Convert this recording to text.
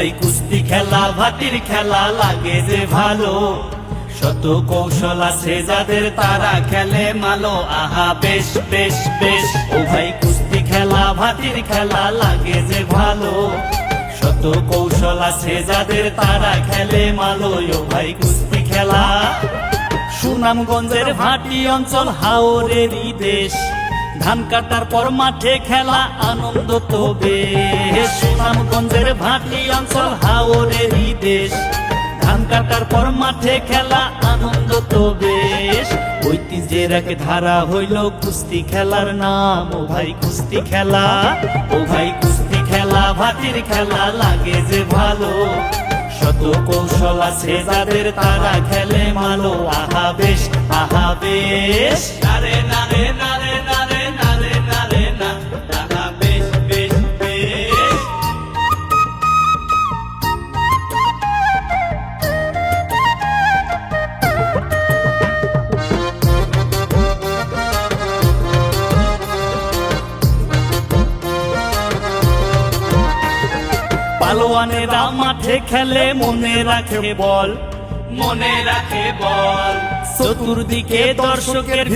ভাই, কুস্তি খেলা, ভাটির খেলা লাগে যে ভালো। শত কৌশল আছে যাদের তারা খেলে মালো। আহা, বেশ বেশ বেশ। ও ভাই, কুস্তি খেলা, ভাটির খেলা লাগে যে ভালো। শত কৌশল আছে যাদের তারা খেলে মালো। ও ভাই, কুস্তি খেলা। সুনামগঞ্জের ভাটি অঞ্চল হাওরেরই দেশ। ধান কাটার পর মাঠে খেলা আনন্দ তো বেশ। সুনামগঞ্জের ভাটি অঞ্চল হাওরেরই দেশ। ধান কাটার পর মাঠে খেলা, আনন্দ তো বেশ। ঐতিহ্যের এক ধারা হইল কুস্তি খেলার নাম। ও ভাই কুস্তি খেলা, ও ভাই কুস্তি খেলা, ভাটির খেলা লাগে যে ভালো। শত কৌশল আছে যাদের তারা খেলে মালো। আহা বেশ আহা বেশ। পালোয়ানেরা মাঠে খেলে মনে রাখে বল। মনে রাখে বল। চতুর্দিকে দর্শকের